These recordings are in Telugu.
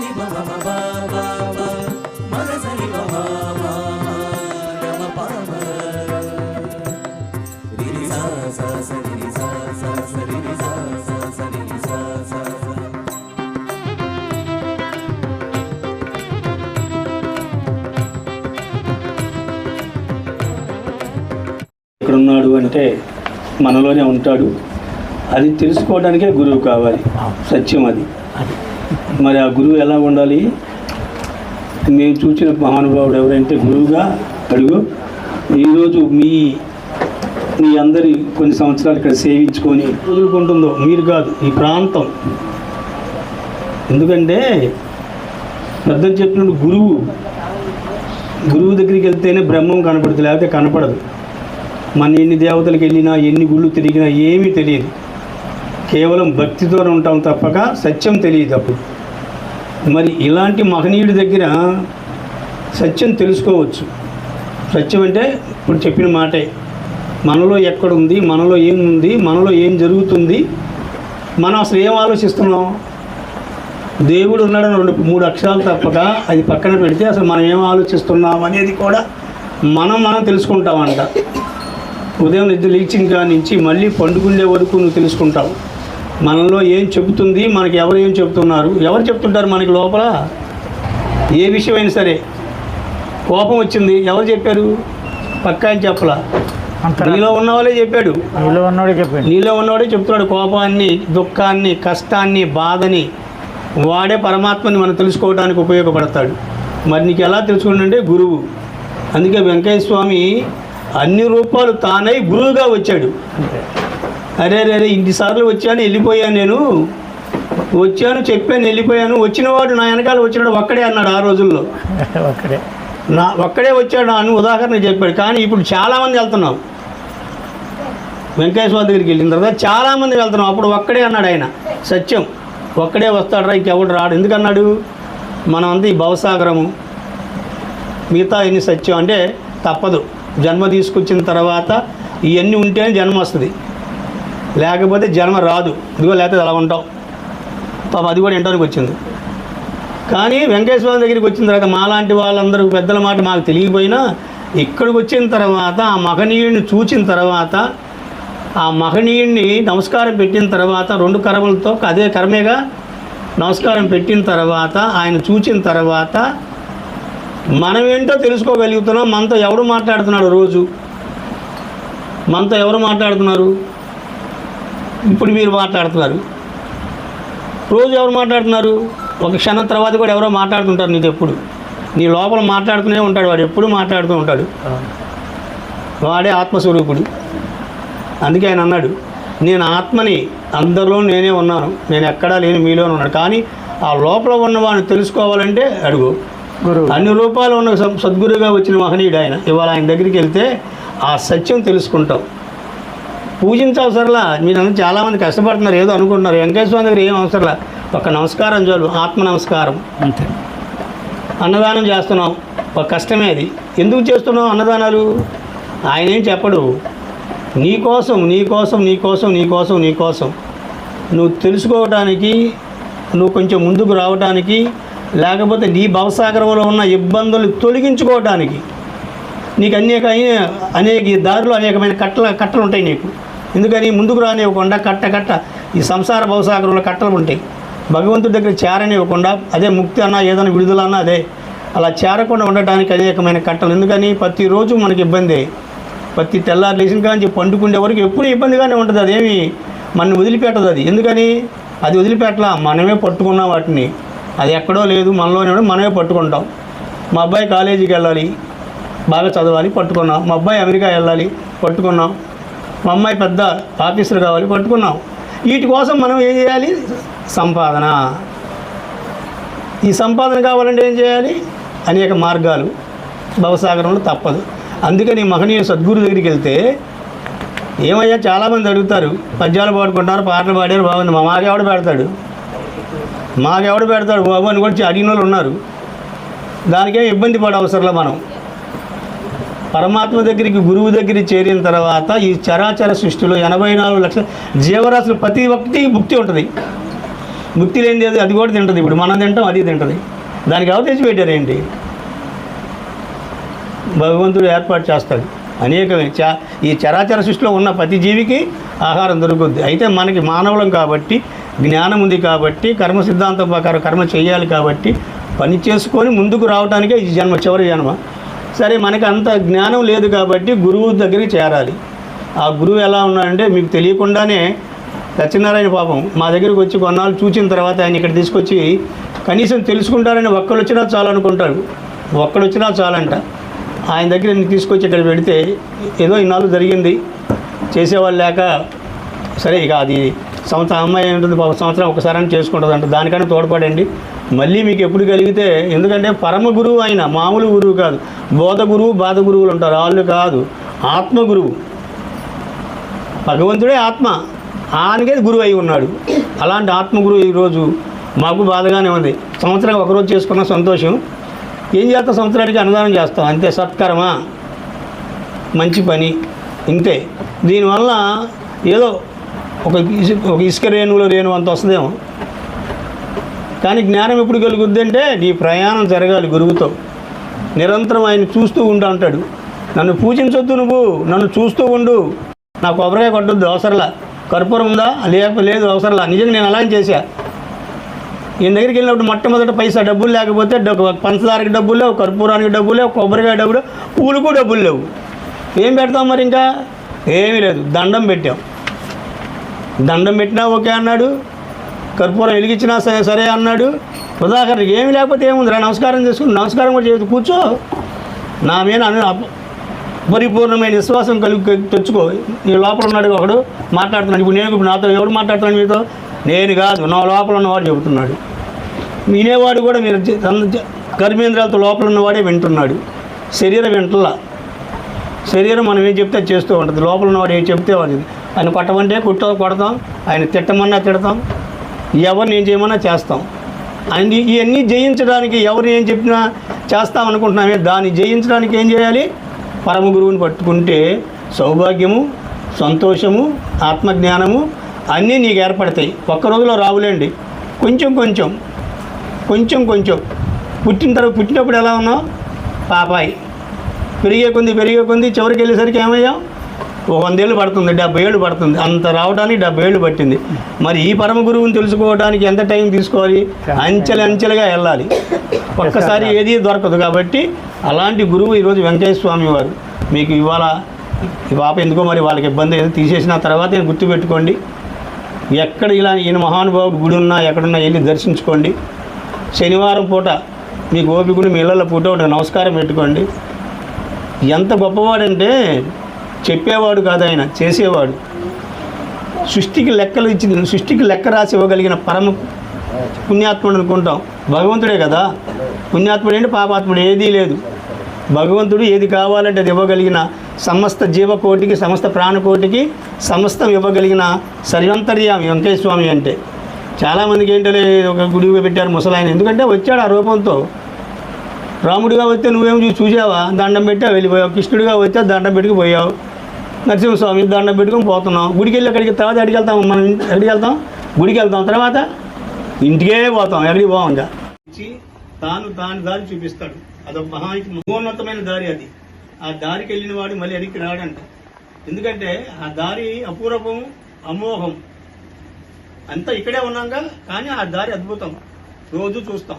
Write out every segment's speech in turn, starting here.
సని మమ మగ మమ పమ రిరి సా సా సరి సా సా సరి సా సా సరి సా సా అంటే మనలోనే ఉంటాడు. అది తెలుసుకోవడానికే గురువు కావాలి. సత్యం అది. మరి ఆ గురువు ఎలా ఉండాలి? మేము చూసిన మహానుభావుడు ఎవరంటే గురువుగా అడుగు. ఈరోజు మీ మీ అందరి కొన్ని సంవత్సరాలు ఇక్కడ సేవించుకొని వదులుకుంటుందో మీరు కాదు ఈ ప్రాంతం. ఎందుకంటే పెద్దలు చెప్పినట్టు గురువు గురువు దగ్గరికి వెళ్తేనే బ్రహ్మం కనపడుతుంది లేకపోతే కనపడదు. మన ఎన్ని దేవతలకు వెళ్ళినా ఎన్ని గుళ్ళు తిరిగినా ఏమీ తెలియదు. కేవలం భక్తితో ఉంటాం తప్పక సత్యం తెలియదు అప్పుడు. మరి ఇలాంటి మహనీయుడి దగ్గర సత్యం తెలుసుకోవచ్చు. సత్యం అంటే ఇప్పుడు చెప్పిన మాటే మనలో ఎక్కడుంది మనలో ఏముంది మనలో ఏం జరుగుతుంది మనం అసలు ఏం ఆలోచిస్తున్నాం? దేవుడు ఉన్నాడని రెండు మూడు అక్షరాలు తప్పక అది పక్కన పెడితే అసలు మనం ఏం ఆలోచిస్తున్నాం అనేది కూడా మనం మనం తెలుసుకుంటామంట. ఉదయం నిద్ర లీచింగ్ నుంచి మళ్ళీ పండుకునే వరకు నువ్వు తెలుసుకుంటావు. మనలో ఏం చెబుతుంది మనకి ఎవరు ఏం చెబుతున్నారు ఎవరు చెప్తుంటారు మనకి లోపల? ఏ విషయమైనా సరే. కోపం వచ్చింది ఎవరు చెప్పారు? పక్క ఆయన చెప్పలా. నీలో ఉన్న వాళ్ళే చెప్పాడు. నీలో ఉన్నోడే చెప్పండి. నీలో ఉన్నవాడే చెప్తున్నాడు. కోపాన్ని దుఃఖాన్ని కష్టాన్ని బాధని వాడే పరమాత్మని మనం తెలుసుకోవడానికి ఉపయోగపడతాడు. మరి నీకు ఎలా తెలుసుకుంటే గురువు. అందుకే వెంకయ్య స్వామి అన్ని రూపాలు తానై గురువుగా వచ్చాడు. అరే అరే అరే ఇన్నిసార్లు వచ్చాను వెళ్ళిపోయాను నేను. వచ్చాను చెప్పాను వెళ్ళిపోయాను. వచ్చినవాడు నా వెనకాల వచ్చినాడు ఒక్కడే అన్నాడు ఆ రోజుల్లో. ఒక్కడే. నా ఒక్కడే వచ్చాడు అని ఉదాహరణ చెప్పాడు. కానీ ఇప్పుడు చాలామంది వెళ్తున్నాం. వెంకటేశ్వర దగ్గరికి వెళ్ళిన తర్వాత చాలామంది వెళ్తున్నాం. అప్పుడు ఒక్కడే అన్నాడు ఆయన. సత్యం. ఒక్కడే వస్తాడరా ఇంకెవడు రాడు. ఎందుకన్నాడు? మనం అంతా ఈ భవసాగరము. మిగతా ఎన్ని సత్యం అంటే తప్పదు. జన్మ తీసుకొచ్చిన తర్వాత ఇవన్నీ ఉంటేనే జన్మ వస్తుంది. లేకపోతే జన్మ రాదు. ఇదిగో లేకపోతే అలా ఉంటాం పాప అది కూడా ఇంటర్కి వచ్చింది. కానీ వెంకటేశ్వర దగ్గరికి వచ్చిన తర్వాత మాలాంటి వాళ్ళందరూ పెద్దల మాట మాకు తెలియకపోయినా ఇక్కడికి వచ్చిన తర్వాత ఆ మహనీయుడిని చూచిన తర్వాత ఆ మహనీయుడిని నమస్కారం పెట్టిన తర్వాత రెండు కర్మలతో అదే కర్మేగా నమస్కారం పెట్టిన తర్వాత ఆయన చూచిన తర్వాత మనం ఏంటో తెలుసుకోగలుగుతున్నాం. మనతో ఎవడు మాట్లాడుతున్నాడు రోజు? మనతో ఎవరు మాట్లాడుతున్నారు? ఇప్పుడు మీరు మాట్లాడుతున్నారు. రోజు ఎవరు మాట్లాడుతున్నారు? ఒక క్షణం తర్వాత కూడా ఎవరో మాట్లాడుతుంటారు నీతో ఎప్పుడు. నీ లోపల మాట్లాడుతూనే ఉంటాడు వాడు ఎప్పుడు మాట్లాడుతూ ఉంటాడు. వాడే ఆత్మస్వరూపుడు. అందుకే ఆయన అన్నాడు నేను ఆత్మని అందరిలో నేనే ఉన్నాను. నేను ఎక్కడా లేని మీలోనే ఉన్నాను. కానీ ఆ లోపల ఉన్న వాడిని తెలుసుకోవాలంటే అడుగు. అన్ని రూపాలు ఉన్న సద్- సద్గురుగా వచ్చిన మహనీయుడు ఆయన. ఇవాళ ఆయన దగ్గరికి వెళ్తే ఆ సత్యం తెలుసుకుంటాం. పూజించవసరంలా మీరందరూ చాలామంది కష్టపడుతున్నారు ఏదో అనుకుంటున్నారు. వెంకటేశ్వర స్వామి దగ్గర ఏం అవసరంలా ఒక నమస్కారం చాలు ఆత్మ నమస్కారం అంతే. అన్నదానం చేస్తున్నాం. ఒక కష్టమే అది. ఎందుకు చేస్తున్నావు అన్నదానాలు? ఆయన ఏం చెప్పడు. నీకోసం నీకోసం నీకోసం నీకోసం నీకోసం నువ్వు తెలుసుకోవటానికి నువ్వు కొంచెం ముందుకు రావడానికి లేకపోతే నీ భవసాగరంలో ఉన్న ఇబ్బందులు తొలగించుకోవటానికి నీకు అనేక అనేక దారిలో అనేకమైన కట్టల కట్టలు ఉంటాయి నీకు. ఎందుకని ముందుకు రానివ్వకుండా కట్ట కట్ట ఈ సంసార భవసాగరంలో కట్టలు ఉంటాయి. భగవంతుడి దగ్గర చేరనివ్వకుండా అదే ముక్తి అన్నా ఏదైనా విడుదల అన్నా అదే. అలా చేరకుండా ఉండటానికి అనేకమైన కట్టలు. ఎందుకని ప్రతిరోజు మనకి ఇబ్బంది. ప్రతి తెల్లారు లేచిన కానీ పండుకుండే వరకు ఎప్పుడు ఇబ్బందిగానే ఉంటుంది. అదేమి? మన వదిలిపెట్టదు అది. ఎందుకని? అది వదిలిపెట్టలా. మనమే పట్టుకున్నాం వాటిని. అది ఎక్కడో లేదు మనలోనే మనమే పట్టుకుంటాం. మా అబ్బాయి కాలేజీకి వెళ్ళాలి బాగా చదవాలి పట్టుకున్నాం. మా అబ్బాయి అమెరికా వెళ్ళాలి పట్టుకున్నాం. మా అమ్మాయి పెద్ద ఆఫీసర్ కావాలి పట్టుకున్నాం. వీటి కోసం మనం ఏం చేయాలి? సంపాదన. ఈ సంపాదన కావాలంటే ఏం చేయాలి? అనేక మార్గాలు. భవసాగరంలో తప్పదు. అందుకని మహనీయ సద్గురు దగ్గరికి వెళ్తే ఏమయ్యా చాలామంది అడుగుతారు పద్యాలు పాడుకుంటారు పాటలు పాడారు బాగుంది మా మాకెవడ పెడతాడు? మాకెవడు పెడతాడు బాబు అని కూడా అడిగిన వాళ్ళు ఉన్నారు. దానికేం ఇబ్బంది పడే అవసరంలో మనం. పరమాత్మ దగ్గరికి గురువు దగ్గరికి చేరిన తర్వాత ఈ చరాచర సృష్టిలో ఎనభై నాలుగు లక్షల జీవరాశులు ప్రతి ఒక్కటి ముక్తి ఉంటుంది. ముక్తి లేనిది అది- కూడా తింటుంది ఇప్పుడు. మనం తింటాం అది తింటుంది. దానికి ఎవరు పెట్టారేంటి భగవంతుడు ఏర్పాటు చేస్తాడు. అనేకమే. చా ఈ చరాచర సృష్టిలో ఉన్న ప్రతి జీవికి ఆహారం దొరుకుద్ది. అయితే మనకి మానవులం కాబట్టి జ్ఞానం ఉంది కాబట్టి కర్మ సిద్ధాంతం ప్రకారం కర్మ చేయాలి కాబట్టి పని చేసుకొని ముందుకు రావడానికే ఈ జన్మ చివరి జన్మ. సరే మనకి అంత జ్ఞానం లేదు కాబట్టి గురువు దగ్గరికి చేరాలి. ఆ గురువు ఎలా ఉన్నాడంటే మీకు తెలియకుండానే సత్యనారాయణ పాపం మా దగ్గరికి వచ్చి కొన్నాళ్ళు చూసిన తర్వాత ఆయన ఇక్కడ తీసుకొచ్చి కనీసం తెలుసుకుంటారని ఒక్కరు వచ్చినా చాలు ఒక్కడు వచ్చినా చాలంట. ఆయన దగ్గర నేను తీసుకొచ్చి ఇక్కడ పెడితే ఏదో ఇన్నాళ్ళు జరిగింది. చేసేవాళ్ళు లేక సరే ఇక అది సంవత్సరం అమ్మాయి ఉంటుంది ఒక సంవత్సరం ఒకసారి చేసుకుంటుంది అంట దానికన్నా తోడ్పడండి. మళ్ళీ మీకు ఎప్పుడు కలిగితే ఎందుకంటే పరమ గురువు ఆయన మామూలు గురువు కాదు. బోధ గురువు బాధ గురువులు ఉంటారు. వాళ్ళు కాదు. ఆత్మ గురువు. భగవంతుడే ఆత్మ. ఆయనకే గురువు అయి ఉన్నాడు. అలాంటి ఆత్మగురువు ఈరోజు మాకు బాధగానే ఉంది. సంవత్సరం ఒకరోజు చేసుకున్న సంతోషం. ఏం చేస్తాం సంవత్సరానికి అన్నదానం చేస్తాం అంతే. సత్కర్మ. మంచి పని. ఇంతే. దీనివల్ల ఏదో ఒక ఇసు ఒక ఇసుక రేణువులో రేణువు అంత వస్తుందేమో. కానీ జ్ఞానం ఎప్పుడు కలుగుద్ది అంటే నీ ప్రయాణం జరగాలి గురువుతో. నిరంతరం ఆయన చూస్తూ ఉండు అంటాడు. నన్ను పూజించొద్దు నువ్వు నన్ను చూస్తూ ఉండు. నాకు కొబ్బరికాయ కొట్టద్దు అవసరంలా. కర్పూరం ఉందా? లేక లేదు అవసరంలా. నిజంగా నేను అలాగే చేశా. ఈయన దగ్గరికి వెళ్ళినప్పుడు మొట్టమొదటి పైసా డబ్బులు లేకపోతే పంచదారకి డబ్బులు లేవు కర్పూరానికి డబ్బులు లేవు కొబ్బరికాయ డబ్బులు పూలకు డబ్బులు లేవు. ఏం పెడతాం మరి ఇంకా? ఏమీ లేదు. దండం పెట్టాం. దండం పెట్టినా ఓకే అన్నాడు. కర్పూరం వెలిగించినా సరే సరే అన్నాడు. ఉదాహరణకి ఏమి లేకపోతే ఏముంది రా నమస్కారం చేసుకుని నమస్కారం కూడా చేయదు కూర్చో. నా మీద అను పరిపూర్ణమైన విశ్వాసం కలిగి తెచ్చుకో. నీ లోపల ఉన్నాడు ఒకడు మాట్లాడుతున్నాడు. ఇప్పుడు నేను ఇప్పుడు నాతో ఎవడు మాట్లాడుతున్నాడు మీతో? నేను కాదు నా లోపల ఉన్నవాడు చెబుతున్నాడు. వినేవాడు కూడా మీరు కర్మేంద్రాలతో లోపల ఉన్నవాడే వింటున్నాడు. శరీరం వింటలా. శరీరం మనం ఏం చెప్తే చేస్తూ ఉంటుంది. లోపల ఉన్నవాడు ఏం చెప్తే వాడు ఆయన కొట్టమంటే కుట్ట కొడతాం. ఆయన తిట్టమన్నా తిడతాం. ఎవరిని ఏం చేయమన్నా చేస్తాం. అండ్ ఇవన్నీ జయించడానికి ఎవరు ఏం చెప్పినా చేస్తాం అనుకుంటున్నామే. దాన్ని జయించడానికి ఏం చేయాలి? పరమ గురువుని పట్టుకుంటే సౌభాగ్యము సంతోషము ఆత్మజ్ఞానము అన్నీ నీకు ఏర్పడతాయి. ఒక్క రోజులో రావులేండి. కొంచెం కొంచెం కొంచెం కొంచెం. పుట్టిన తర్వాత పుట్టినప్పుడు ఎలా ఉన్నావు? పాపాయి. పెరిగే కొంది పెరిగే కొంది చివరికి వెళ్ళేసరికి ఏమయ్యాం ఒక వందేళ్ళు పడుతుంది డెబ్బై ఏళ్ళు పడుతుంది. అంత రావడానికి డెబ్బై ఏళ్ళు పట్టింది. మరి ఈ పరమ గురువుని తెలుసుకోవడానికి ఎంత టైం తీసుకోవాలి? అంచెలు అంచెలుగా వెళ్ళాలి. ఒక్కసారి ఏది దొరకదు కాబట్టి అలాంటి గురువు ఈరోజు వెంకటేశ్వర స్వామి వారు. మీకు ఇవాళ పాప ఎందుకో మరి వాళ్ళకి ఇబ్బంది ఏదో తీసేసిన తర్వాత నేను గుర్తుపెట్టుకోండి. ఎక్కడ ఇలా ఈయన మహానుభావుడు గుడి ఉన్నా ఎక్కడున్నా వెళ్ళి దర్శించుకోండి. శనివారం పూట మీకు ఓపికని మీ ఇళ్ళల్లో పూట నమస్కారం పెట్టుకోండి. ఎంత గొప్పవాడంటే చెప్పేవాడు కాదు ఆయన చేసేవాడు. సృష్టికి లెక్కలు ఇచ్చి సృష్టికి లెక్క రాసి ఇవ్వగలిగిన పరమ పుణ్యాత్ముడు అనుకుంటాం. భగవంతుడే కదా? పుణ్యాత్ముడు ఏంటి? పాపాత్ముడు ఏదీ లేదు. భగవంతుడు ఏది కావాలంటే అది ఇవ్వగలిగిన సమస్త జీవకోటికి సమస్త ప్రాణకోటికి సమస్తం ఇవ్వగలిగిన సర్వంతర్యామి వెంకటేశ్వర స్వామి అంటే. చాలామందికి ఏంటంటే ఒక గుడి పెట్టారు ముసలాయన. ఎందుకంటే వచ్చాడు ఆ రూపంతో. రాముడిగా వస్తే నువ్వేం చూసి చూసావా? దండం పెట్టా వెళ్ళిపోయావు. కృష్ణుడిగా వస్తే దండం పెట్టుకు పోయావు నరసింహస్వామి దండం పెట్టుకొని పోతున్నాం. గుడికి వెళ్ళి అక్కడికి తర్వాత ఎక్కడికి వెళ్తాం మనం ఎక్కడికి వెళ్తాం గుడికి వెళ్తాం తర్వాత ఇంటికే పోతాం. ఎక్కడికి పోం తాను తాను దాని దారి చూపిస్తాడు. అదొక మహా మహోన్నతమైన దారి అది. ఆ దారికి వెళ్ళిన వాడు మళ్ళీ ఎడికి రాడంట. ఎందుకంటే ఆ దారి అపూర్వం అమోఘం. అంతా ఇక్కడే ఉన్నాక కానీ ఆ దారి అద్భుతం. రోజు చూస్తాం.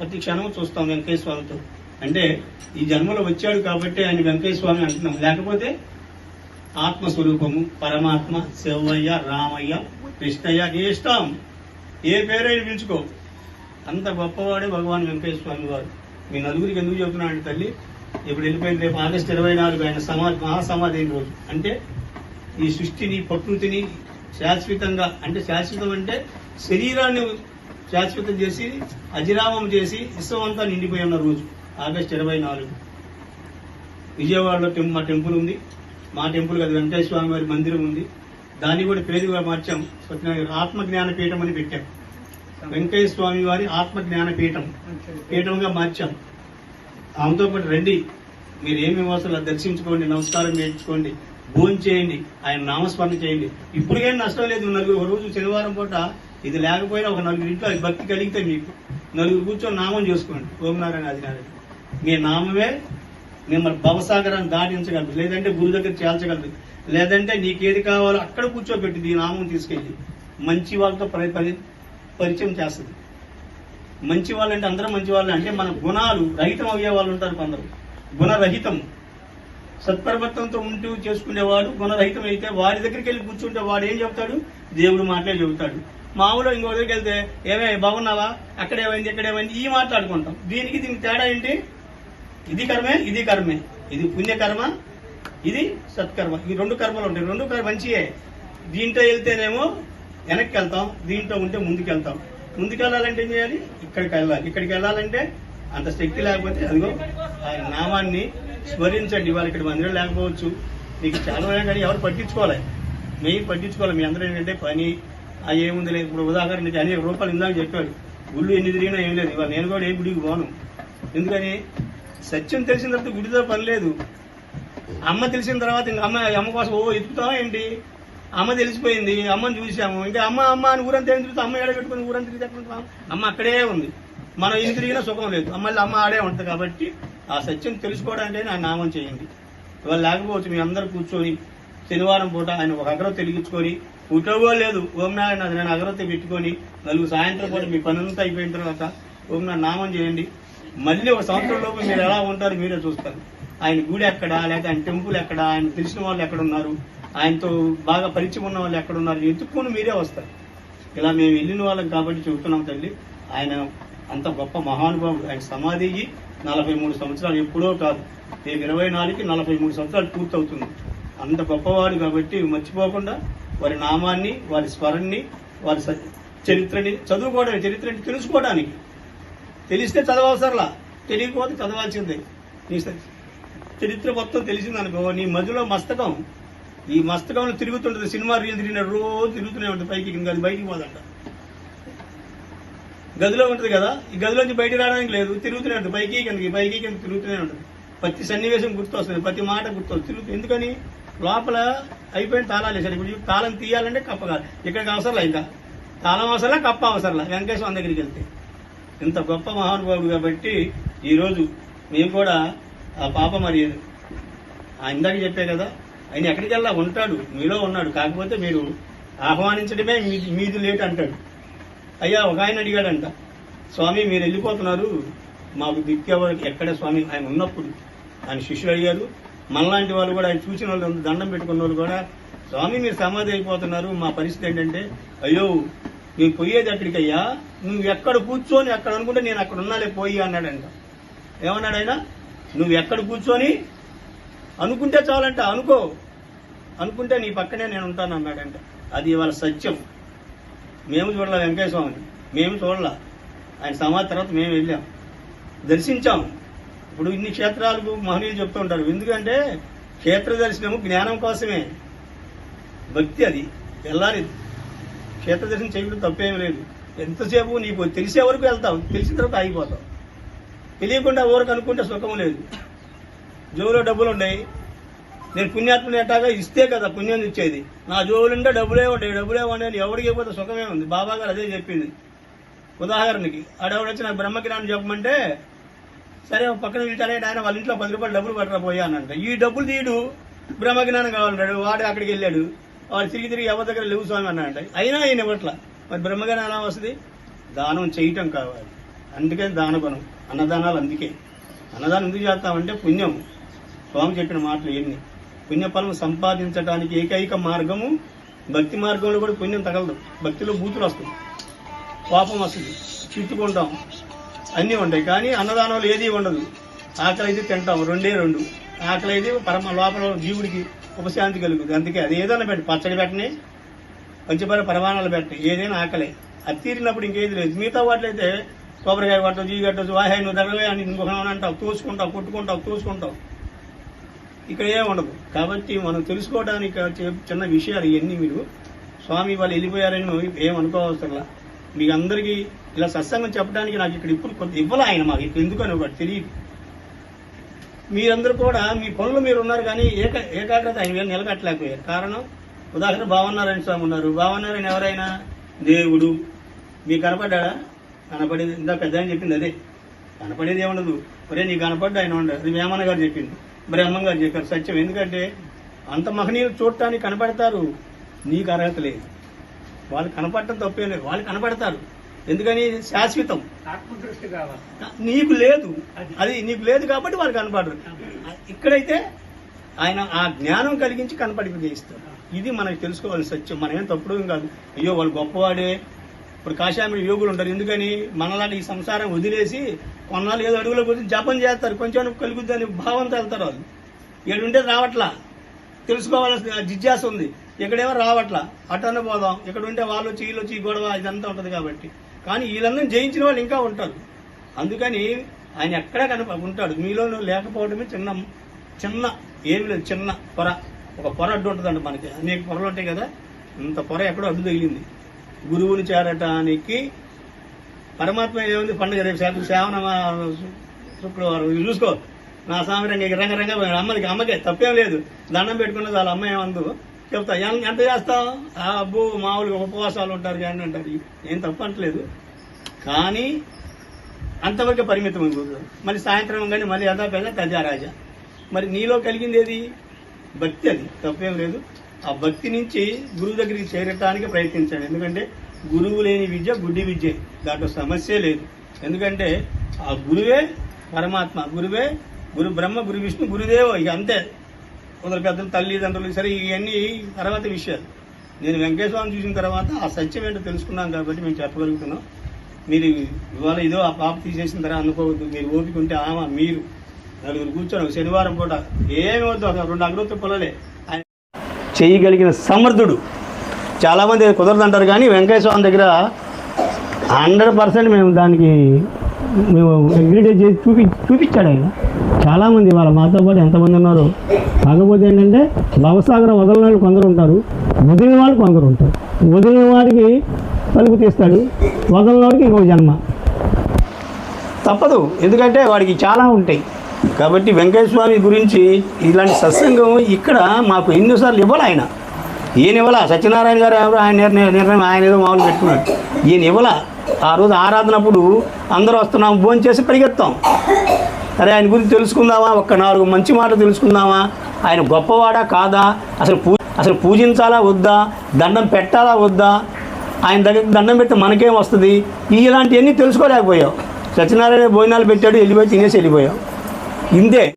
ప్రతి క్షణం చూస్తాం వెంకయ్య స్వామితో అంటే ఈ జన్మలో వచ్చాడు కాబట్టి ఆయన వెంకయ్య స్వామి అంటున్నాం. లేకపోతే ఆత్మస్వరూపము పరమాత్మ శివయ్య రామయ్య కృష్ణయ్య నీ ఇష్టం ఏ పేరైనా పిలుచుకో. అంత గొప్పవాడే భగవాన్ వెంకటేశ్వర స్వామి వారు మీ నలుగురికి ఎందుకు చెప్తున్నా చెబుతున్నాను తల్లి? ఇప్పుడు వెళ్ళిపోయింది రేపు ఆగస్టు ఇరవై నాలుగు ఆయన సమాధి మహాసమాధి అయిన రోజు. అంటే ఈ సృష్టిని ప్రకృతిని శాశ్వతంగా అంటే శాశ్వతం అంటే శరీరాన్ని శాశ్వతం చేసి అజిరామం చేసి విశ్వం అంతా నిండిపోయి ఉన్న రోజు ఆగస్టు ఇరవై నాలుగు. విజయవాడలో టెంపుల్ మా టెంపుల్ ఉంది. మా టెంపుల్ అది వెంకటేశ్వర స్వామి వారి మందిరం ఉంది. దాన్ని కూడా పేరుగా మార్చాం. సత్యనారాయణ ఆత్మ జ్ఞాన పీఠం అని పెట్టాం. వెంకయ్య స్వామి వారి ఆత్మ జ్ఞాన పీఠం పీఠంగా మార్చాం. ఆమెతో పాటు రండి. మీరు ఏమి అవసరం దర్శించుకోండి నమస్కారం చేయించుకోండి భోజనం చేయండి ఆయన నామస్మరణ చేయండి. ఇప్పటికైనా నష్టం లేదు నలుగురు ఒక రోజు శనివారం పూట ఇది లేకపోయినా ఒక నలుగురు ఇంట్లో భక్తి కలిగితే మీకు. నలుగురు కూర్చొని నామం చేసుకోండి. ఓం నారాయణ ఆదినారాయణ. మీ నామమే మిమ్మల్ని భవసాగరాన్ని దాటించగలదు లేదంటే గురు దగ్గర చేల్చగలదు లేదంటే నీకేది కావాలో అక్కడ కూర్చోబెట్టి దీని నామం తీసుకెళ్ళి మంచి వాళ్ళతో పరి పరిచయం చేస్తుంది. మంచి వాళ్ళంటే అందరూ మంచి వాళ్ళు. అంటే మన గుణాలు రహితం అయ్యే వాళ్ళు ఉంటారు కొందరు. గుణరహితం. సత్ప్రవర్తనతో ఉంటూ చేసుకునేవాడు గుణరహితం అయితే వారి దగ్గరికి వెళ్ళి కూర్చుంటే వాడు ఏం చెప్తాడు? దేవుడు మాటలే చెబుతాడు. మామూలు ఇంకో దగ్గరికి వెళ్తే ఏమే బాగున్నావా? అక్కడేమైంది? ఇక్కడేమైంది? ఈ మాట్లాడుకుంటాం. దీనికి దీనికి తేడా ఏంటి? ఇది కర్మే ఇది కర్మే. ఇది పుణ్యకర్మ ఇది సత్కర్మ. ఈ రెండు కర్మలు ఉంటాయి. రెండు కర్మ మంచియే. దీంట్లో వెళ్తేనేమో వెనక్కి వెళ్తాం దీంట్లో ఉంటే ముందుకు వెళ్తాం. ముందుకు వెళ్ళాలంటే ఏం చేయాలి? ఇక్కడికి వెళ్ళాలి. ఇక్కడికి వెళ్ళాలంటే అంత శక్తి లేకపోతే అదిగో ఆయన నామాన్ని స్మరించండి. ఇవాళ ఇక్కడ మందిరం లేకపోవచ్చు. మీకు చాలా కానీ ఎవరు పట్టించుకోవాలి మెయిన్ పట్టించుకోవాలి మీ అందరూ ఏంటంటే పని ఆ ఏముంది లేదు. ఇప్పుడు ఉదాహరణకి అనేక రూపాయలు ఇందాక చెప్పాడు గుళ్ళు ఎన్ని తిరిగినా ఏం లేదు. ఇవాళ నేను కూడా ఏ గుడికి పోను. ఎందుకని? సత్యం తెలిసిన తర్వాత గుడితో పని లేదు. అమ్మ తెలిసిన తర్వాత ఇంకా అమ్మ అమ్మ కోసం ఓ ఎత్తుతావా ఏంటి? అమ్మ తెలిసిపోయింది అమ్మని చూసాము ఇంకా అమ్మ అమ్మ అని ఊరంతా ఏం తిరుగుతా అమ్మ ఎడబెట్టుకుని ఊరంతా తిరిగి అమ్మ అక్కడే ఉంది. మనం ఏం తిరిగినా సుఖం లేదు. మళ్ళీ అమ్మ ఆడే ఉంటుంది కాబట్టి ఆ సత్యం తెలుసుకోవడానికి నా నామం చేయండి. ఇవాళ లేకపోవచ్చు మీ అందరు కూర్చొని శనివారం పూట ఆయన ఒక అగ్రత వెలిగించుకొని ఉద్యోగం లేదు. ఓం నారాయణ నేను అగ్రత పెట్టుకొని నలుగు సాయంత్రం పూట మీ పని అయిపోయిన తర్వాత ఓం నా నామం చేయండి. మళ్ళీ ఒక సంవత్సరం లోపు మీరు ఎలా ఉంటారు మీరే చూస్తారు. ఆయన గుడి ఎక్కడ లేకపోతే ఆయన టెంపుల్ ఎక్కడ ఆయన తెలిసిన వాళ్ళు ఎక్కడ ఉన్నారు ఆయనతో బాగా పరిచయం ఉన్న వాళ్ళు ఎక్కడ ఉన్నారు ఎత్తుక్కొని మీరే వస్తారు. ఇలా మేము వెళ్ళిన వాళ్ళం కాబట్టి చెబుతున్నాం తల్లి ఆయన అంత గొప్ప మహానుభావుడు. ఆయన సమాధి నలభై మూడు సంవత్సరాలు ఎప్పుడో కాదు రేపు ఇరవై నాలుగుకి నలభై మూడు సంవత్సరాలు పూర్తవుతుంది. అంత గొప్పవాడు కాబట్టి మర్చిపోకుండా వారి నామాన్ని వారి స్మరణని వారి చరిత్రని చదువుకోవడానికి చరిత్రని తెలుసుకోవడానికి తెలిస్తే చదవసరలా తెలియకపోతే చదవాల్సిందే. నీ చరిత్ర మొత్తం తెలిసిందనుకో నీ మధ్యలో మస్తకం. ఈ మస్తకంలో తిరుగుతుంటుంది సినిమా రీల్ తిరిగిన రోజు తిరుగుతూనే ఉంటుంది పైకి ఇంకా అది బయటికి పోదంట. గదిలో ఉంటుంది కదా ఈ గదిలోంచి బయటికి రావడానికి లేదు తిరుగుతూనే ఉంటుంది పైకి కిందకి పైకి కింద తిరుగుతూనే ఉంటుంది. ప్రతి సన్నివేశం గుర్తొస్తుంది ప్రతి మాట గుర్తొస్తుంది. తిరుగుతుంది ఎందుకని? లోపల అయిపోయిన తాళాలు వేసాడు ఇప్పుడు తాళం తీయాలంటే కప్ప కాదు ఇక్కడికి అవసరంలా ఇంకా? తాళం అవసరంలా కప్ప అవసరంలా వెంకటేశ్వర దగ్గరికి వెళ్తే. ఇంత గొప్ప మహానుభావుడు కాబట్టి ఈరోజు మేము కూడా ఆ పాప మరి ఆ ఇందాక చెప్పే కదా ఆయన ఎక్కడికెళ్ళా? ఉంటాడు మీలో ఉన్నాడు. కాకపోతే మీరు ఆహ్వానించడమే మీది మీది లేట్ అంటాడు. అయ్యా ఒక ఆయన అడిగాడంట స్వామి మీరు వెళ్ళిపోతున్నారు. మాకు దిక్కేవారికి ఎక్కడ స్వామి? ఆయన ఉన్నప్పుడు ఆయన శిష్యులు అడిగారు. మనలాంటి వాళ్ళు కూడా ఆయన చూసిన వాళ్ళు దండం పెట్టుకున్న వాళ్ళు కూడా స్వామి మీరు సమాధి అయిపోతున్నారు. మా పరిస్థితి ఏంటంటే అయ్యో మేము పోయేది ఎక్కడికయ్యా నువ్వు ఎక్కడ కూర్చొని ఎక్కడ అనుకుంటే నేను అక్కడ ఉన్నాలే పోయి అన్నాడంట. ఏమన్నాడు ఆయన? నువ్వు ఎక్కడ కూర్చొని అనుకుంటే చాలంట అనుకో. అనుకుంటే నీ పక్కనే నేను ఉంటాను అన్నాడంట. అది ఇవాళ సత్యం. మేము చూడలే వెంకటేశ్వరని మేము చూడలా. ఆయన సమాధి తర్వాత మేము వెళ్ళాం. దర్శించాం. ఇప్పుడు ఇన్ని క్షేత్రాలకు మహనీయులు చెప్తూ ఉంటారు. ఎందుకంటే క్షేత్ర దర్శనము జ్ఞానం కోసమే. భక్తి అది. వెళ్ళాలి క్షేత్ర దర్శనం చేయడం తప్పేం లేదు. ఎంతసేపు నీకు తెలిసే వరకు వెళ్తావు. తెలిసిన తర్వాత ఆగిపోతాం తెలియకుండా ఊరకు అనుకుంటే సుఖం లేదు. జోబులో డబ్బులు ఉన్నాయి. నేను పుణ్యాత్మని ఎట్టాగా ఇస్తే కదా పుణ్యం ఇచ్చేది. నా జోబులుంటే డబ్బులే ఉంటాయి డబ్బులే ఉండేది ఎవరికి పోతే సుఖమే ఉంది. బాబా గారు అదే చెప్పింది. ఉదాహరణకి ఆడెవడు వచ్చి నాకు బ్రహ్మజ్ఞానం చెప్పమంటే సరే పక్కన పిలిచాడే ఆయన వాళ్ళ ఇంట్లో పది రూపాయలు డబ్బులు పట్టరా పోయా అనంట ఈ డబ్బులు తీయడు. బ్రహ్మజ్ఞానం కావాలన్నాడు వాడు అక్కడికి వెళ్ళాడు. వాడు తిరిగి తిరిగి ఎవరి దగ్గర లేవు స్వామి అన్నాడంట అయినా ఆయన ఇవ్వట్ల మరి బ్రహ్మగారి ఎలా వస్తుంది దానం చేయటం కావాలి అందుకే దానగుణం అన్నదానాలు అందుకే అన్నదానం ఎందుకు చేస్తామంటే పుణ్యం స్వామి చెప్పిన మాటలు ఎన్ని పుణ్యఫలం సంపాదించడానికి ఏకైక మార్గము భక్తి మార్గంలో కూడా పుణ్యం తగలదు భక్తిలో బూతులు వస్తుంది కోపం వస్తుంది తిట్టుకుంటాం అన్నీ ఉంటాయి కానీ అన్నదానంలో ఏది ఉండదు ఆకలి అయితే తింటాం రెండే రెండు ఆకలి అయితే పరమ లోపల జీవుడికి ఉపశాంతి కలుగుతుంది. అందుకే అది ఏదైనా పెట్టి పచ్చడి పెట్టని పంచపర పరమాణాలు పెట్టని ఏదైనా ఆకలే. అది తీరినప్పుడు ఇంకేది లేదు. మిగతా వాటిలైతే కొబ్బరికాయ కొట్టచ్చు జీవి కట్టచ్చు వాహాయి నువ్వు దగ్గరవే అని ఇంకొక అంటావు తోసుకుంటావు కొట్టుకుంటావు తోసుకుంటావు. ఇక్కడ ఏం ఉండదు. కాబట్టి మనం తెలుసుకోవడానికి చిన్న విషయాలు ఇవన్నీ మీరు స్వామి వాళ్ళు వెళ్ళిపోయారని ఏం అనుకోవసరంలా. మీకు అందరికీ ఇలా సత్సంగం చెప్పడానికి నాకు ఇక్కడ ఇప్పుడు కొంత ఇవ్వాలి ఆయన మాకు. ఇక్కడ ఎందుకని ఒకటి తెలియదు. మీరందరూ కూడా మీ పనులు మీరు ఉన్నారు కానీ ఏక ఏకాగ్రత ఆయన మీద నిలబెట్టలేకపోయారు. కారణం ఉదాహరణ భావనారాయణ స్వామి ఉన్నారు. భావనారాయణ ఎవరైనా? దేవుడు. మీకు కనపడ్డా కనపడేది. ఇందా పెద్ద అని చెప్పింది అదే. కనపడేది ఏముండదు. ఒరే నీకు కనపడ్డా ఆయన ఉండదు అది వేమన్న గారు చెప్పింది. బ్రహ్మం గారు చెప్పారు. సత్యం. ఎందుకంటే అంత మహనీయులు చూడటానికి కనపడతారు. నీకు అర్హత లేదు. వాళ్ళు కనపడటం తప్పేం లేదు. వాళ్ళు కనపడతారు. ఎందుకని? శాశ్వతం. నీకు లేదు. అది. నీకు లేదు కాబట్టి వాళ్ళు కనపడరు. ఇక్కడైతే ఆయన ఆ జ్ఞానం కలిగించి కనపడి చేయిస్తారు ఇది మనకు తెలుసుకోవాల్సిన సత్యం. మనం ఏం తప్పుడు కాదు. అయ్యో వాళ్ళు గొప్పవాడే. ఇప్పుడు కాశామిడి యోగులు ఉంటారు. ఎందుకని? మనలాంటి ఈ సంసారం వదిలేసి కొన్నాళ్ళు ఏదో అడుగులో కూర్చొని జపం చేస్తారు. కొంచెం కలుగుద్దని భావంతో వెళ్తారు వాళ్ళు. ఏడుంటే రావట్లా. తెలుసుకోవాల్సిన జిజ్ఞాస ఉంది. ఇక్కడేమో రావట్లా. అటన్న పోదాం. ఇక్కడ ఉంటే వాళ్ళు వచ్చి వీళ్ళు వచ్చి గొడవ ఇదంతా ఉంటుంది కాబట్టి. కానీ వీళ్ళందరూ జయించిన వాళ్ళు ఇంకా ఉంటారు. అందుకని ఆయన ఎక్కడా కనుక ఉంటాడు. మీలో లేకపోవడమే చిన్న చిన్న ఏమి లేదు. చిన్న పొర. ఒక పొర అడ్డు ఉంటుందండి మనకి. అనేక పొరలు ఉంటాయి కదా. ఇంత పొర ఎక్కడో అడ్డు తగిలింది. గురువుని చేరటానికి పరమాత్మ ఏముంది? పండుగ రేపు శాతం శ్రావణ శుక్రవారం. చూసుకో. నా స్వామి రంగ రంగ రంగ అమ్మకి అమ్మకే తప్పేం లేదు. దండం పెట్టుకున్నది వాళ్ళ అమ్మ ఏమందు? చెప్తా ఎంత చేస్తావు? ఆ అబ్బు మామూలుగా ఉపవాసాలు ఉంటారు కానీ అంటారు. ఏం తప్పు అంటలేదు కానీ అంతవరకే పరిమితం అయిపోతుంది. మళ్ళీ సాయంత్రం కానీ మళ్ళీ అదా పెద్ద కజారాజా మరి నీలో కలిగింది ఏది? భక్తి అది. తప్పేం లేదు. ఆ భక్తి నుంచి గురువు దగ్గరికి చేరటానికి ప్రయత్నించాడు. ఎందుకంటే గురువు లేని విద్య గుడ్డి విద్య. దాంట్లో సమస్య లేదు. ఎందుకంటే ఆ గురువే పరమాత్మ గురువే గురు బ్రహ్మ గురు విష్ణు గురుదేవ. ఇక అంతే. కొందరు పెద్దలు తల్లిదండ్రులు సరే ఇవన్నీ తర్వాత విషయాలు. నేను వెంకటేశ్వరం చూసిన తర్వాత ఆ సత్యం ఏంటో తెలుసుకున్నాం కాబట్టి మేము చెప్పగలుగుతున్నాం. మీరు ఇవాళ ఇదో ఆ పాప తీసేసిన తర్వాత అనుకోవద్దు మీరు ఓపిక ఉంటే ఆమె మీరు నలుగురు కూర్చొని శనివారం పూట ఏమి వద్దు రెండు అగ్రొత్త పొలలే. ఆయన చేయగలిగిన సమర్థుడు. చాలామంది కుదరదు అంటారు కానీ వెంకటేశ్వరం దగ్గర హండ్రెడ్ పర్సెంట్ మేము దానికి మేము అగ్రిడేట్ చేసి చూపి చూపించాడు ఆయన. చాలామంది వాళ్ళ మాతో పాటు ఎంతమంది ఉన్నారు. కాకపోతే ఏంటంటే భవసాగరం వదలని వాళ్ళు కొందరు ఉంటారు. వదిలిన వాళ్ళు కొందరు ఉంటారు. వదిలిన వాడికి తలుపు తీస్తాడు. వదలని వాడికి ఇంకో జన్మ. తప్పదు. ఎందుకంటే వాడికి చాలా ఉంటాయి. కాబట్టి వెంకటేశ్వర స్వామి గురించి ఇలాంటి సత్సంగం ఇక్కడ మాకు ఎన్నోసార్లు ఇవ్వాలి ఆయన. ఈయన ఇవ్వాల. సత్యనారాయణ గారు ఎవరు ఆయన నిర్ణయం నిర్ణయం ఆయన ఏదో మామూలు పెట్టుకున్నాడు. ఈయన ఇవ్వాల. ఆ రోజు ఆరాధనప్పుడు అందరూ వస్తున్నాం భోజనం చేసి పరిగెత్తాం. సరే ఆయన గురించి తెలుసుకుందామా? ఒక్క నాలుగు మంచి మాటలు తెలుసుకుందామా? ఆయన గొప్పవాడా కాదా? అసలు పూ అసలు పూజించాలా వద్దా? దండం పెట్టాలా వద్దా? ఆయన దగ్గర దండం పెట్టి మనకేం వస్తుంది? ఇలాంటివన్నీ తెలుసుకోలేకపోయావు సత్యనారాయణ భోజనాలు పెట్టాడు వెళ్ళిపోయి తినేసి వెళ్ళిపోయావు ఇంతే.